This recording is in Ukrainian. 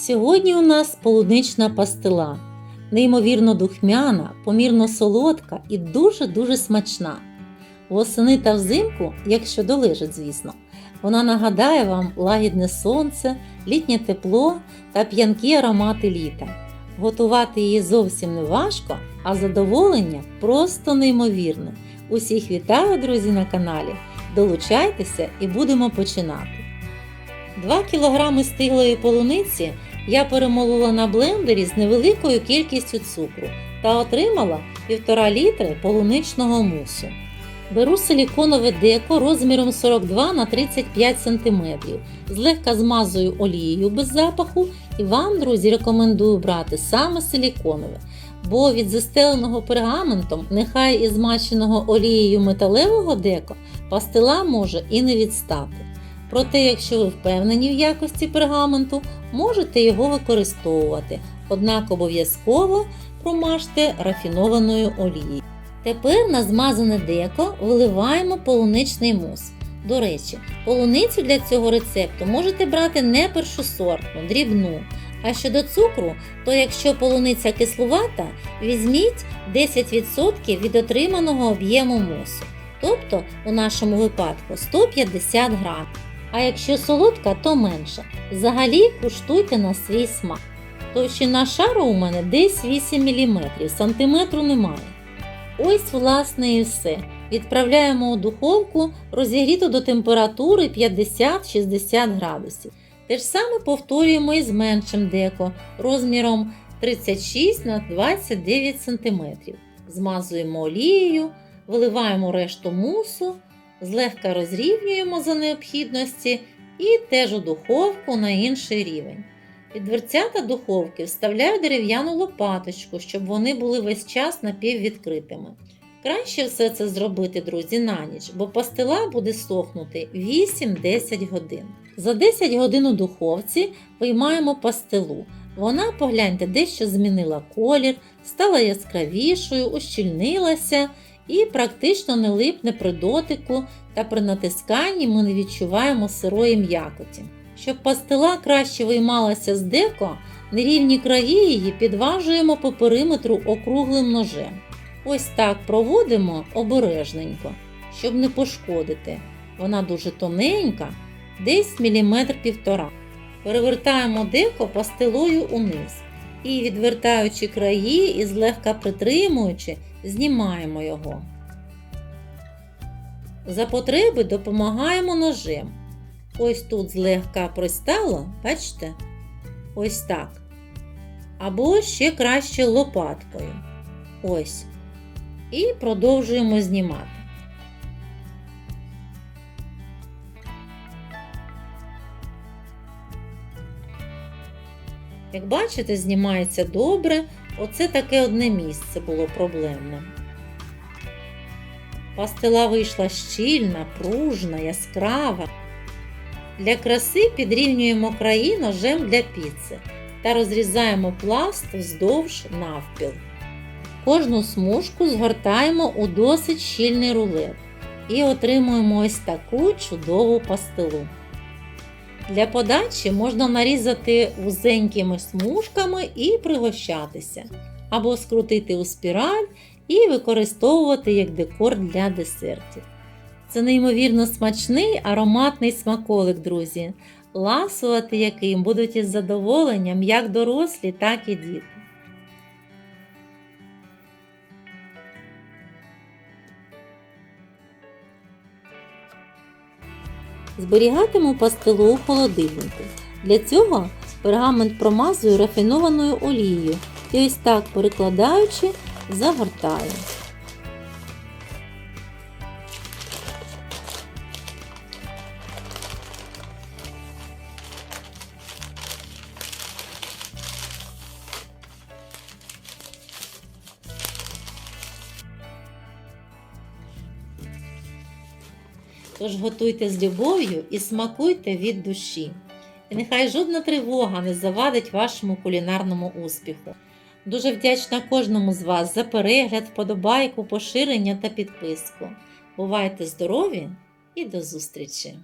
Сьогодні у нас полунична пастила, неймовірно духмяна, помірно солодка і дуже-дуже смачна. Восени та взимку, якщо долежить, звісно, вона нагадає вам лагідне сонце, літнє тепло та п'янкі аромати літа. Готувати її зовсім не важко, а задоволення просто неймовірне. Усіх вітаю, друзі, на каналі. Долучайтеся і будемо починати. 2 кг стиглої полуниці я перемолола на блендері з невеликою кількістю цукру та отримала 1,5 літри полуничного мусу. Беру силіконове деко розміром 42 на 35 см. Злегка змазую олією без запаху і вам, друзі, рекомендую брати саме силіконове, бо від застеленого пергаментом, нехай і змаченого олією металевого деко, пастила може і не відстати. Проте, якщо ви впевнені в якості пергаменту, можете його використовувати, однак обов'язково промажте рафінованою олією. Тепер на змазане деко виливаємо полуничний мус. До речі, полуницю для цього рецепту можете брати не першосортну, дрібну. А щодо цукру, то якщо полуниця кислувата, візьміть 10% від отриманого об'єму мусу, тобто у нашому випадку 150 грам. А якщо солодка, то менше. Взагалі куштуйте на свій смак. Товщина шару у мене десь 8 мм, сантиметру немає. Ось, власне, і все. Відправляємо у духовку розігріту до температури 50-60 градусів. Те ж саме повторюємо і з меншим деко розміром 36 на 29 см. Змазуємо олією, виливаємо решту мусу, злегка розрівнюємо за необхідності і теж у духовку на інший рівень. Під дверцята духовки вставляю дерев'яну лопаточку, щоб вони були весь час напіввідкритими. Краще все це зробити, друзі, на ніч, бо пастила буде сохнути 8-10 годин. За 10 годин у духовці виймаємо пастилу. Вона, погляньте, дещо змінила колір, стала яскравішою, ущільнилася і практично не липне при дотику та при натисканні ми не відчуваємо сирої м'якоті. Щоб пастила краще виймалася з деко, нерівні краї її підважуємо по периметру округлим ножем. Ось так проводимо обережненько, щоб не пошкодити. Вона дуже тоненька, десь міліметр півтора. Перевертаємо деко пастилою униз і, відвертаючи краї і злегка притримуючи, знімаємо його. За потреби допомагаємо ножем. Ось тут злегка пристало, бачите? Ось так. Або ще краще лопаткою. Ось. І продовжуємо знімати. Як бачите, знімається добре. Оце таке одне місце було проблемне. Пастила вийшла щільна, пружна, яскрава. Для краси підрівнюємо краї ножем для піци та розрізаємо пласт вздовж навпіл. Кожну смужку згортаємо у досить щільний рулет і отримуємо ось таку чудову пастилу. Для подачі можна нарізати вузенькими смужками і пригощатися, або скрутити у спіраль і використовувати як декор для десертів. Це неймовірно смачний ароматний смаколик, друзі, ласувати яким будуть із задоволенням як дорослі, так і діти. Зберігатиму пастилу у холодильнику. Для цього пергамент промазую рафінованою олією і ось так перекладаючи, загортаю. Тож готуйте з любов'ю і смакуйте від душі. І нехай жодна тривога не завадить вашому кулінарному успіху. Дуже вдячна кожному з вас за перегляд, вподобайку, поширення та підписку. Бувайте здорові і до зустрічі!